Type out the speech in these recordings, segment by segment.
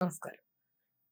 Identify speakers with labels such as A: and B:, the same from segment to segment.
A: നമസ്കാരം.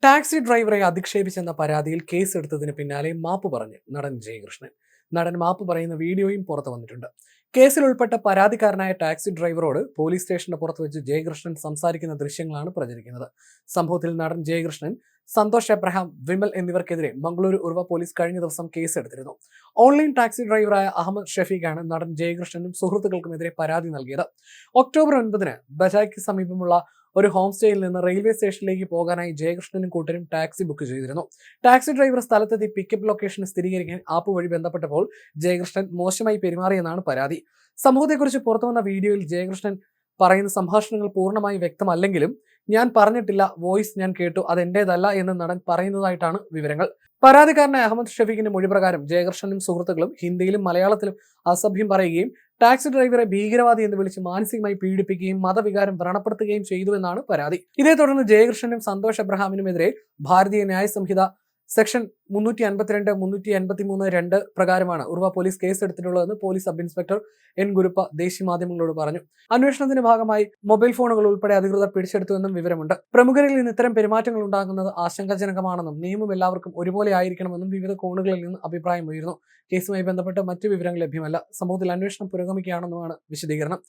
A: ടാക്സി ഡ്രൈവറെ അധിക്ഷേപിച്ചെന്ന പരാതിയിൽ കേസ് എടുത്തതിന് പിന്നാലെ മാപ്പ് പറഞ്ഞ് നടൻ ജയകൃഷ്ണൻ. നടൻ മാപ്പ് പറയുന്ന വീഡിയോയും പുറത്തു വന്നിട്ടുണ്ട്. കേസിൽ ഉൾപ്പെട്ട പരാതിക്കാരനായ ടാക്സി ഡ്രൈവറോട് പോലീസ് സ്റ്റേഷന്റെ പുറത്ത് വെച്ച് ജയകൃഷ്ണൻ സംസാരിക്കുന്ന ദൃശ്യങ്ങളാണ് പ്രചരിക്കുന്നത്. സംഭവത്തിൽ നടൻ ജയകൃഷ്ണൻ സന്തോഷ് എബ്രഹാം വിമൽ എന്നിവർക്കെതിരെ മംഗളൂരു ഉർവ പോലീസ് കഴിഞ്ഞ ദിവസം കേസെടുത്തിരുന്നു. ഓൺലൈൻ ടാക്സി ഡ്രൈവറായ അഹമ്മദ് ഷഫീഖാണ് നടൻ ജയകൃഷ്ണനും സുഹൃത്തുക്കൾക്കുമെതിരെ പരാതി നൽകിയത്. ഒക്ടോബർ ഒൻപതിന് ബജായ്ക്ക് സമീപമുള്ള ഒരു ഹോം സ്റ്റേയിൽ നിന്ന് റെയിൽവേ സ്റ്റേഷനിലേക്ക് പോകാനായി ജയകൃഷ്ണനും കൂട്ടരും ടാക്സി ബുക്ക് ചെയ്തിരുന്നു. ടാക്സി ഡ്രൈവർ സ്ഥലത്തെത്തി പിക്കപ്പ് ലൊക്കേഷൻ സ്ഥിരീകരിക്കാൻ ആപ്പ് വഴി ബന്ധപ്പെട്ടപ്പോൾ ജയകൃഷ്ണൻ മോശമായി പെരുമാറിയെന്നാണ് പരാതി. സംഭവത്തെക്കുറിച്ച് പുറത്തുവന്ന വീഡിയോയിൽ ജയകൃഷ്ണൻ പറയുന്ന സംഭാഷണങ്ങൾ പൂർണമായി വ്യക്തമല്ലെങ്കിലും ഞാൻ പറഞ്ഞിട്ടില്ല വോയിസ് ഞാൻ കേട്ടു അതെന്റേതല്ല എന്ന് നടൻ പറയുന്നതായിട്ടാണ് വിവരങ്ങൾ. പരാതിക്കാരനായ അഹമ്മദ് ഷഫീഖിന്റെ മൊഴി പ്രകാരം ജയകൃഷ്ണനും സുഹൃത്തുക്കളും ഹിന്ദിയിലും മലയാളത്തിലും അസഭ്യം പറയുകയും ടാക്സി ഡ്രൈവറെ ഭീകരവാദി എന്ന് വിളിച്ച് മാനസികമായി പീഡിപ്പിക്കുകയും മതവികാരം വ്രണപ്പെടുത്തുകയും ചെയ്തുവെന്നാണ് പരാതി. ഇതേ തുടർന്ന് ജയകൃഷ്ണനും സന്തോഷ് അബ്രഹാമിനും എബ്രഹാമിനുമെതിരെ ഭാരതീയ ന്യായ സംഹിത സെക്ഷൻ മുന്നൂറ്റി അൻപത്തിരണ്ട് മുന്നൂറ്റി അൻപത്തി മൂന്ന് രണ്ട് പ്രകാരമാണ് Urwa police case എടുത്തിട്ടുള്ളതെന്ന് police sub inspector N. Guruppa ദേശീയ മാധ്യമങ്ങളോട് പറഞ്ഞു. അന്വേഷണത്തിന്റെ ഭാഗമായി മൊബൈൽ ഫോണുകൾ ഉൾപ്പെടെ അധികൃതർ പിടിച്ചെടുത്തുവെന്നും വിവരമുണ്ട്. പ്രമുഖരിൽ നിന്ന് ഇത്തരം പെരുമാറ്റങ്ങൾ ഉണ്ടാകുന്നത് ആശങ്കാജനകമാണെന്നും നിയമം എല്ലാവർക്കും ഒരുപോലെ ആയിരിക്കണമെന്നും വിവിധ കോണുകളിൽ നിന്ന് അഭിപ്രായം ഉയർന്നു കേസുമായി ബന്ധപ്പെട്ട് മറ്റു വിവരങ്ങൾ ലഭ്യമല്ല. സംഭവത്തിൽ അന്വേഷണം പുരോഗമിക്കുകയാണെന്നുമാണ് വിശദീകരണം.